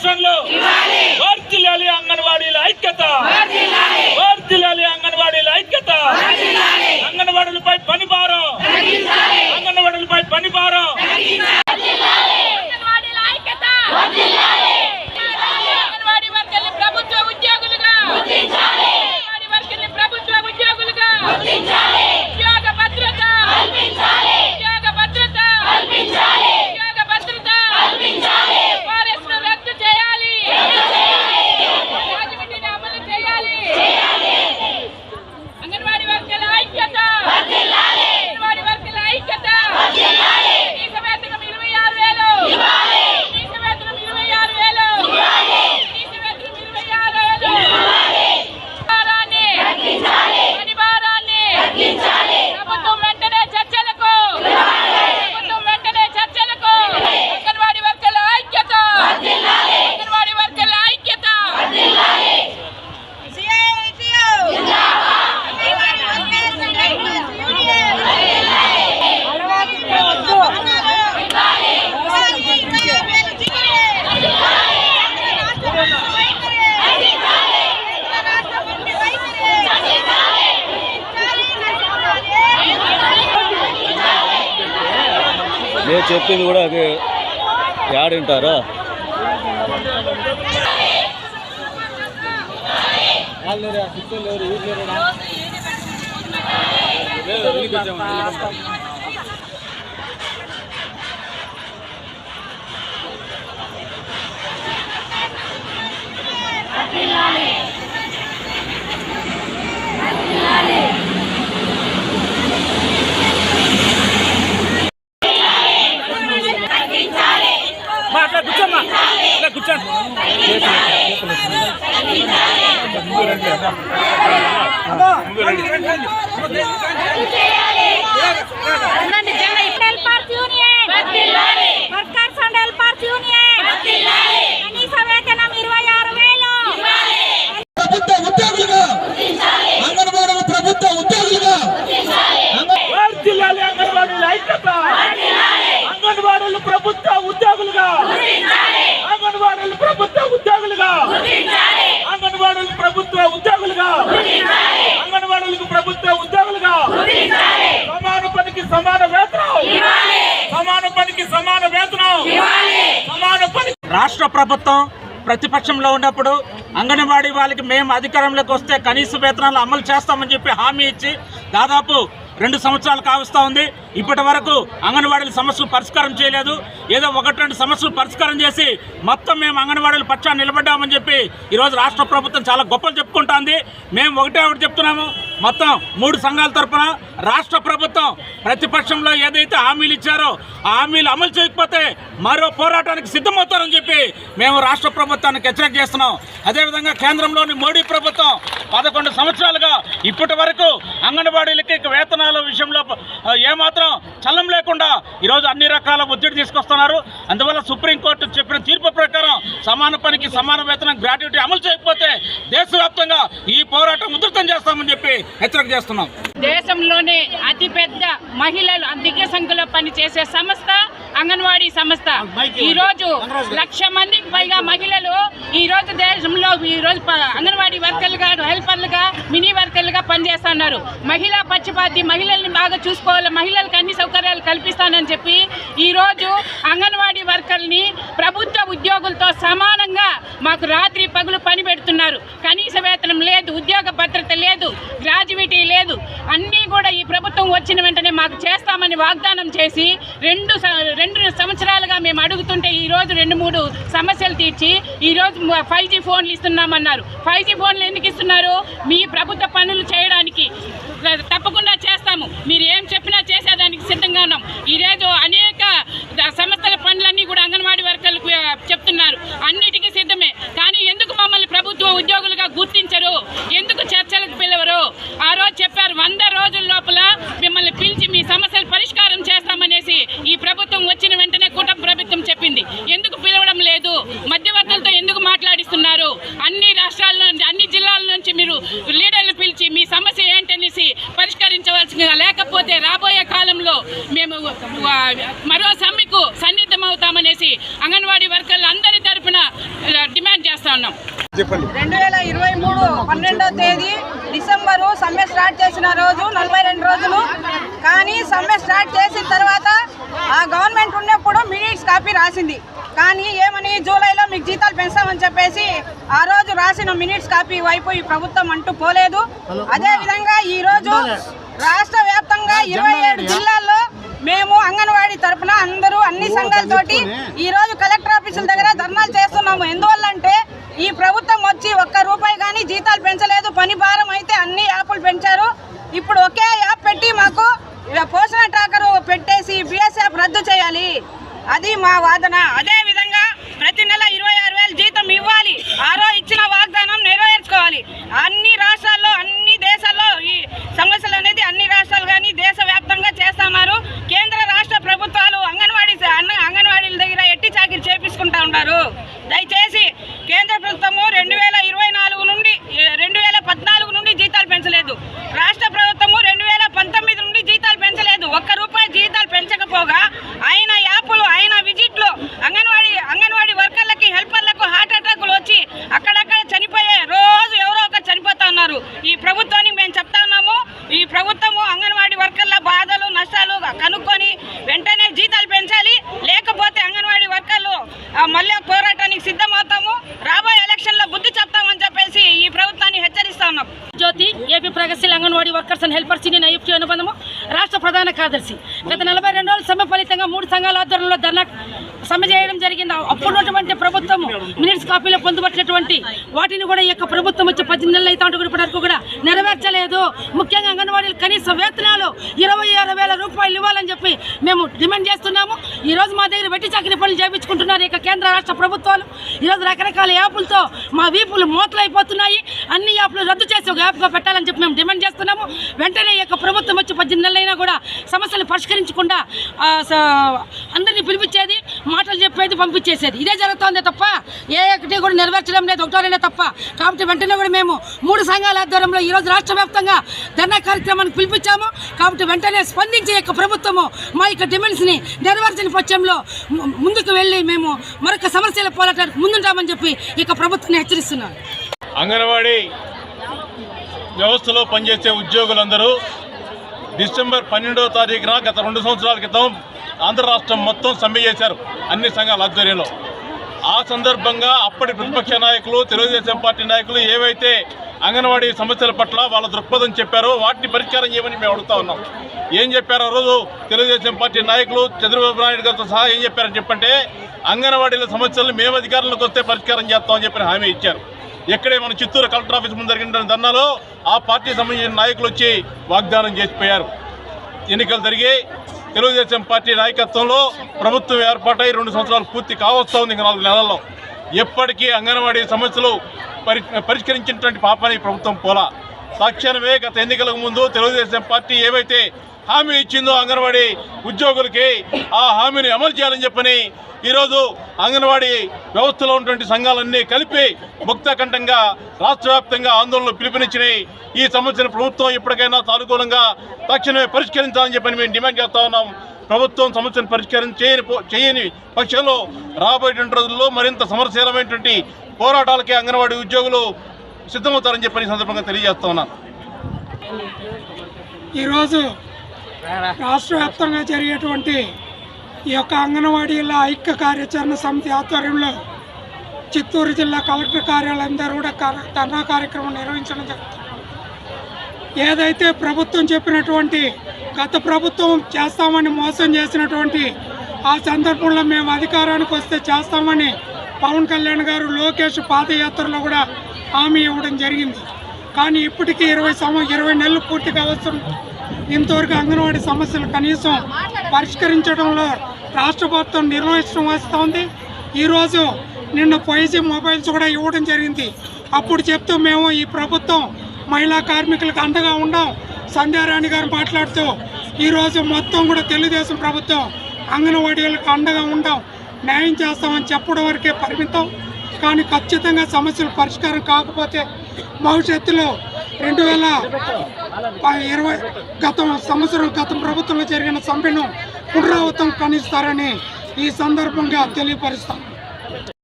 పెన్షన్లు వర్తిల్లాలి అంగన్వాడీల ఐక్యత. వర్తిల్లాలి అంగన్వాడీల ఐక్యత. అంగన్వాడీలపై పని భారం అంగన్వాడీలపై పని భారం అంగన్వాడీల ఐక్యత అంగన్వాడీ వర్కర్లు ప్రభుత్వ ఉద్యోగులుగా అంగన్వాడీ వర్కర్లు ప్రభుత్వ ఉద్యోగులుగా ఉద్యోగ భద్రత ఉద్యోగ భద్రత ఉద్యోగ భద్రత ఫారెస్ట్ రద్దు చేయాలి రాజమండ్రిని అమలు చేయాలి అంగన్వాడీ వర్కర్ల ఐక్యత అంగన్వాడీ వర్కర్ల ఐక్యత కనీస వేతనం ఇరవై ఆరు వేలు కనీస వేతనం ఇరవై ఆరు వేలు కనీస వేతనం ఇరవై ఆరు వేలు భారాన్ని పని భారాన్ని ప్రభుత్వం వెంటనే చర్చలకు ప్రభుత్వం వెంటనే చర్చలకు అంగన్వాడీ వర్కర్ల ఐక్యత అంగన్వాడీ వర్కర్ల ఐక్యత నేను చెప్పింది కూడా అది యాడింటారా మా కూర్చో కూర్చోండి helpers union and helpers union కనీస వేతనం ఇరవై ఆరు వేలు ప్రభుత్వ ఉద్యోగులుగా అంగన్వాడీలు ప్రభుత్వ ఉద్యోగులుగా వర్తిల్లాలి అంగన్వాడీల ఐక్యత అంగన్వాడీలు ప్రభుత్వ ఉద్యోగులుగా అంగన్వాడీలు ప్రభుత్వ ఉద్యోగులుగా అంగన్వాడీలు ప్రభుత్వ ఉద్యోగులుగా అంగన్వాడీలకు ప్రభుత్వ ఉద్యోగులుగా సమాన పనికి సమాన వేతనం సమాన పనికి సమాన వేతనం సమాన పని రాష్ట్ర ప్రభుత్వం ప్రతిపక్షంలో ఉన్నప్పుడు అంగన్వాడీ వాళ్ళకి మేము అధికారంలోకి వస్తే కనీస వేతనాలు అమలు చేస్తామని చెప్పి హామీ ఇచ్చి దాదాపు రెండు సంవత్సరాలు కావస్తూ ఉంది. ఇప్పటి వరకు అంగన్వాడీల సమస్యలు పరిష్కారం చేయలేదు. ఏదో ఒకటి రెండు సమస్యలు పరిష్కారం చేసి మొత్తం మేము అంగన్వాడీల పక్షాన్ని నిలబడ్డామని చెప్పి ఈరోజు రాష్ట్ర ప్రభుత్వం చాలా గొప్పలు చెప్పుకుంటోంది. మేము ఒకటే ఒకటి చెప్తున్నాము. మొత్తం మూడు సంఘాల తరపున రాష్ట్ర ప్రభుత్వం ప్రతిపక్షంలో ఏదైతే హామీలు ఇచ్చారో ఆ హామీలు అమలు చేయకపోతే మరో పోరాటానికి సిద్ధమవుతారని చెప్పి మేము రాష్ట్ర ప్రభుత్వానికి హెచ్చరిక చేస్తున్నాం. అదేవిధంగా కేంద్రంలోని మోడీ ప్రభుత్వం పదకొండు సంవత్సరాలుగా ఇప్పటి వరకు అంగన్వాడీలకి వేతనాల విషయంలో ఏమాత్రం చల్లం లేకుండా ఈరోజు అన్ని రకాల ఒత్తిడి తీసుకొస్తున్నారు అందువల్ల సుప్రీంకోర్టు చెప్పిన తీర్పు ప్రకారం సమాన పనికి సమాన వేతనం గ్రాట్యుటీ అమలు చేయకపోతే దేశవ్యాప్తంగా ఈ పోరాటం ఉధృతం చేస్తామని చెప్పి హెచ్చరిక చేస్తున్నాం. దేశంలోనే అతిపెద్ద మహిళలు అధిక సంఖ్యలో పనిచేసే సంస్థ అంగన్వాడీ సంస్థ. ఈ రోజు లక్ష మందికి పైగా మహిళలు ఈ రోజు దేశంలో ఈ రోజు ప- అంగన్వాడీ వర్కర్లుగా హెల్పర్లుగా మినీ వర్కర్లుగా పనిచేస్తున్నారు. మహిళా పక్షపాతి మహిళల్ని బాగా చూసుకోవాలి మహిళలకు అన్ని సౌకర్యాలు కల్పిస్తానని చెప్పి ఈ రోజు అంగన్వాడీ వర్కర్ని ప్రభుత్వ ఉద్యోగులతో సమానంగా మాకు రాత్రి పగులు పని పెడుతున్నారు. కనీస వేతనం లేదు. భద్రత లేదు గ్రాడ్యుయేటీ లేదు. అన్నీ కూడా ఈ ప్రభుత్వం వచ్చిన వెంటనే మాకు చేస్తామని వాగ్దానం చేసి రెండు స- రెండు సంవత్సరాలుగా మేము అడుగుతుంటే ఈరోజు రెండు మూడు సమస్యలు తీర్చి ఈరోజు ఫైవ్ జీ ఫోన్లు ఇస్తున్నామన్నారు. ఫైవ్ జీ ఫోన్లు ఎందుకు ఇస్తున్నారు? మీ ప్రభుత్వ పనులు చేయడానికి. తప్పకుండా చేస్తారు మీరు ఏం చెప్పినా చేసేదానికి సిద్ధంగా ఉన్నాం ఈరోజు అనేక ద- సంస్థల పనులన్నీ కూడా అంగన్వాడీ వర్కర్లకు ఆ, చెప్తున్నారు అన్నిటికీ సిద్ధమే కానీ ఎందుకు మమ్మల్ని ప్రభుత్వ ఉద్యోగులుగా గుర్తించరు ఎందుకు చర్చలకు పిలవరు ఆ రోజు చెప్పారు వంద రోజుల లోపల మిమ్మల్ని పిలిచి మీ సమస్యలు పరిష్కారం చేస్తామనేసి ఈ ప్రభుత్వం వచ్చిన వెంటనే కూటమి ప్రభుత్వం చెప్పింది ఎందుకు పిలవడం లేదు మధ్యవర్తులతో ఎందుకు మాట్లాడిస్తున్నారు అన్ని రాష్ట్రాల నుంచి అన్ని జిల్లాల నుంచి మీరు లీడర్లు పిలిచి మీ సమస్య ఏంటనేసి పరిష్కరించవలసిందిగా లేకపోతే రాబోయే కాలంలో మేము ఆ, మరో సమ్మెకు సన్నిద్ధమవుతామనేసి అంగన్వాడీ వర్కర్లు అందరి తరపున చెప్పండి. రెండు వేల ఇరవై మూడు పన్నెండో తేదీ డిసెంబరు సమ్మె స్టార్ట్ చేసిన రోజు నలభై రెండు రోజులు. కానీ సమ్మె స్టార్ట్ చేసిన తర్వాత ఆ గవర్నమెంట్ ఉన్నప్పుడు మినిట్స్ కాపీ రాసింది. కానీ ఏమని జూలైలో మీకు జీతాలు పెంచామని చెప్పేసి ఆ రోజు రాసిన మినిట్స్ కాపీ వైపు ఈ ప్రభుత్వం అంటూ పోలేదు. అదే విధంగా ఈ రోజు రాష్ట్ర వ్యాప్తంగా ఇరవై ఏడు జిల్లాల్లో మేము అంగన్వాడీ తరపున అందరూ అన్ని సంఘాలతోటి ఈ రోజు కలెక్టర్ ఆఫీసుల దగ్గర ధర్నాలు చేస్తున్నాము. ఎందువల్లంటే ఈ ప్రభుత్వం వచ్చి ఒక్క రూపాయి కానీ జీతాలు పెంచలేదు. పని భారం అయితే అన్ని యాప్లు పెంచారు. ఇప్పుడు ఒకే యాప్ పెట్టి మాకు పోషణ ట్రాకర్ పెట్టేసి బిఎస్ యాప్ రద్దు చేయాలి. అది మా వాదన. అదే విధంగా ప్రతి నెల ఇరవై ఆరు వేలు జీతం ఇవ్వాలి ఆరో ఇచ్చిన వాగ్దానం నెరవేర్చుకోవాలి అన్ని రాష్ట్రాల్లో అన్ని దేశాల్లో ఈ సమస్యలు అనేది అన్ని రాష్ట్రాలు కానీ దేశవ్యాప్తంగా చేస్తున్నారు కేంద్ర రాష్ట్ర ప్రభుత్వాలు అంగన్వాడీ అన్న- అంగన్వాడీల దగ్గర ఎట్టి చాకిరి చేపించుకుంటా ఉన్నారు దయచేసి కేంద్ర ప్రభుత్వము రెండు వేల ఇరవై నాలుగు నుండి రెండు వేల పద్నాలుగు నుండి జీతాలు పెంచలేదు రాష్ట్ర ప్రభుత్వము రెండు వేల పంతొమ్మిది నుండి జీతాలు పెంచలేదు ఒక్క రూపాయి జీతాలు పెంచకపోగా ఆయన యాప్లు ఆయన విజిట్లు అంగన్వాడీ అంగన్వాడీ వర్కర్లకి హెల్పర్లకు హార్ట్ అటాకులు వచ్చి అక్కడక్కడ చనిపోయే రోజు ఎవరో ఒకరు చనిపోతా ఉన్నారు ఈ ప్రభుత్వానికి మేము చెప్తా ఉన్నాము ఈ ప్రభుత్వము అంగన్వాడీ వర్కర్ల బాధలు నష్టాలు కనుక్కొని వెంటనే జీతాలు పెంచాలి లేకపోతే అంగన్వాడీ వర్కర్లు ఆ, మళ్ళీ పోరాటానికి సిద్ధమవుతాము రాబోయే ఎలక్షన్లో బుద్ధి చెప్తామని చెప్పేసి ఈ ప్రభుత్వాన్ని హెచ్చరిస్తా ఉన్నాం జ్యోతి ఏపీ ప్రగతిశీల Anganwadi workers and helpers union IFT అనుబంధము రాష్ట్ర ప్రధాన కార్యదర్శి. గత నలభై రెండు రోజుల సమ్మె ఫలితంగా మూడు సంఘాల ఆధ్వర్యంలో ధర్నా సమ్మె చేయడం జరిగింది. అప్పుడున్నటువంటి ప్రభుత్వం మినిట్స్ కాపీలో పొందుపరిచినటువంటి వాటిని కూడా ఈ యొక్క ప్రభుత్వం వచ్చి పద్దెనిమిది నెలలు అయితే ఉంటుంది ఇప్పటి వరకు కూడా నెరవేర్చలేదు. ముఖ్యంగా అంగన్వాడీలు కనీస వేతనాలు ఇరవై ఆరు వేల రూపాయలు ఇవ్వాలని చెప్పి మేము డిమాండ్ చేస్తున్నాము. ఈరోజు మా దగ్గర వెట్టి చాకరీ పనులు చేయించుకుంటున్నారు ఇక కేంద్ర రాష్ట్ర ప్రభుత్వాలు. ఈరోజు రకరకాల యాప్లతో మా వీపులు మూతలైపోతున్నాయి. అన్ని యాప్లు రద్దు చేసి ఒక యాప్గా పెట్టాలని చెప్పి మేము డిమాండ్ చేస్తున్నాము. వెంటనే ఈ యొక్క ప్రభుత్వం వచ్చి పద్దెనిమిది నెలలైనా కూడా సమస్యలు పరిష్కరించకుండా స- అందరినీ పిలిపించేది. మాటలు చెప్పేది పంపించేసేది ఇదే జరుగుతోంది తప్ప ఏ ఒకటి కూడా నెరవేర్చడం లేదు. ఒకటోనే తప్ప. కాబట్టి వెంటనే కూడా మేము మూడు సంఘాల ఆధ్వర్యంలో ఈరోజు రాష్ట్ర వ్యాప్తంగా ధర్నా కార్యక్రమానికి పిలిపించాము. కాబట్టి వెంటనే స్పందించే యొక్క ప్రభుత్వము మా యొక్క డిమాండ్స్ని నెరవేర్చని పక్షంలో ముందుకు వెళ్ళి మేము మరొక సమస్యల పోరాటానికి ముందుంటామని చెప్పి ఈ ప్రభుత్వాన్ని హెచ్చరిస్తున్నాను. అంగన్వాడీ వ్యవస్థలో పనిచేసే ఉద్యోగులందరూ డిసెంబర్ పన్నెండవ తారీఖున గత రెండు సంవత్సరాల క్రితం ఆంధ్ర రాష్ట్రం మొత్తం సమ్మె చేశారు అన్ని సంఘాల ఆధ్వర్యంలో. ఆ సందర్భంగా అప్పటి ప్రతిపక్ష నాయకులు తెలుగుదేశం పార్టీ నాయకులు ఏవైతే అంగన్వాడీ సమస్యల పట్ల వాళ్ళ దృక్పథం చెప్పారో వాటిని పరిష్కారం చేయమని మేము అడుగుతా ఉన్నాం. ఏం చెప్పారు ఆ రోజు తెలుగుదేశం పార్టీ నాయకులు చంద్రబాబు నాయుడు గారితో సహా ఏం చెప్పారని చెప్పంటే అంగన్వాడీల సమస్యలను మేము అధికారంలోకి వస్తే పరిష్కారం చేస్తామని చెప్పి హామీ ఇచ్చారు. ఎక్కడే మన చిత్తూరు కలెక్టర్ ఆఫీస్ ముందు జరిగిన ధర్నాలో ఆ పార్టీ సంబంధించిన నాయకులు వచ్చి వాగ్దానం చేసిపోయారు. ఎన్నికలు జరిగి తెలుగుదేశం పార్టీ నాయకత్వంలో ప్రభుత్వం ఏర్పాటై రెండు సంవత్సరాలు పూర్తి కావస్తూ ఉంది నాలుగు నెలల్లో. ఎప్పటికీ అంగన్వాడీ సమస్యలు పరి పరిష్కరించినటువంటి పాపని ప్రభుత్వం పోలా. తక్షణమే గత ఎన్నికలకు ముందు తెలుగుదేశం పార్టీ ఏవైతే హామీ ఇచ్చిందో అంగన్వాడీ ఉద్యోగులకి ఆ హామీని అమలు చేయాలని చెప్పని ఈరోజు అంగన్వాడీ వ్యవస్థలో ఉన్నటువంటి సంఘాలన్నీ కలిపి ముక్తకంఠంగా రాష్ట్ర వ్యాప్తంగా ఆందోళనలు పిలుపునిచ్చినాయి. ఈ సమస్యను ప్రభుత్వం ఇప్పటికైనా సానుకూలంగా తక్షణమే పరిష్కరించాలని చెప్పని మేము డిమాండ్ చేస్తా ఉన్నాం. ప్రభుత్వం సమస్యను పరిష్కారం చేయని చేయని పక్షంలో రాబోయేటువంటి రోజుల్లో మరింత సమరశీలమైనటువంటి పోరాటాలకి అంగన్వాడీ ఉద్యోగులు సిద్ధమవుతారని చెప్పని సందర్భంగా తెలియజేస్తా ఉన్నాను ఈరోజు రాష్ట్ర వ్యాప్తంగా జరిగేటువంటి ఈ యొక్క అంగన్వాడీల ఐక్య కార్యాచరణ సమితి ఆధ్వర్యంలో చిత్తూరు జిల్లా కలెక్టర్ కార్యాలయం దగ్గర కూడా కర- ధర్నా కార్యక్రమం నిర్వహించడం జరుగుతుంది. ఏదైతే ప్రభుత్వం చెప్పినటువంటి గత ప్రభుత్వం చేస్తామని మోసం చేసినటువంటి ఆ సందర్భంలో మేము అధికారానికి వస్తే చేస్తామని పవన్ కళ్యాణ్ గారు లోకేష్ పాదయాత్రలో కూడా హామీ ఇవ్వడం జరిగింది. కానీ ఇప్పటికీ ఇరవై సంవ ఇరవై నెలలు పూర్తిగా వస్తుంది ఇంతవరకు అంగన్వాడీ సమస్యలు కనీసం పరిష్కరించడంలో రాష్ట్ర ప్రభుత్వం నిర్వహించడం వస్తుంది ఈరోజు నిన్న ఫైవ్ జీ మొబైల్స్ కూడా ఇవ్వడం జరిగింది. అప్పుడు చెప్తూ మేము ఈ ప్రభుత్వం మహిళా కార్మికులకు అండగా ఉండాం. సంధ్యారాణి గారు మాట్లాడుతూ ఈరోజు మొత్తం కూడా తెలుగుదేశం ప్రభుత్వం అంగన్వాడీలకు అండగా ఉండాం న్యాయం చేస్తామని చెప్పడం వరకే పరిమితం. కానీ ఖచ్చితంగా సమస్యలు పరిష్కారం కాకపోతే భవిష్యత్తులో రెండు వేల ఇరవై గత సంవత్సరం గత ప్రభుత్వంలో జరిగిన సమ్మెను పునరావృతం కనిస్తారని ఈ సందర్భంగా తెలియపరుస్తాం.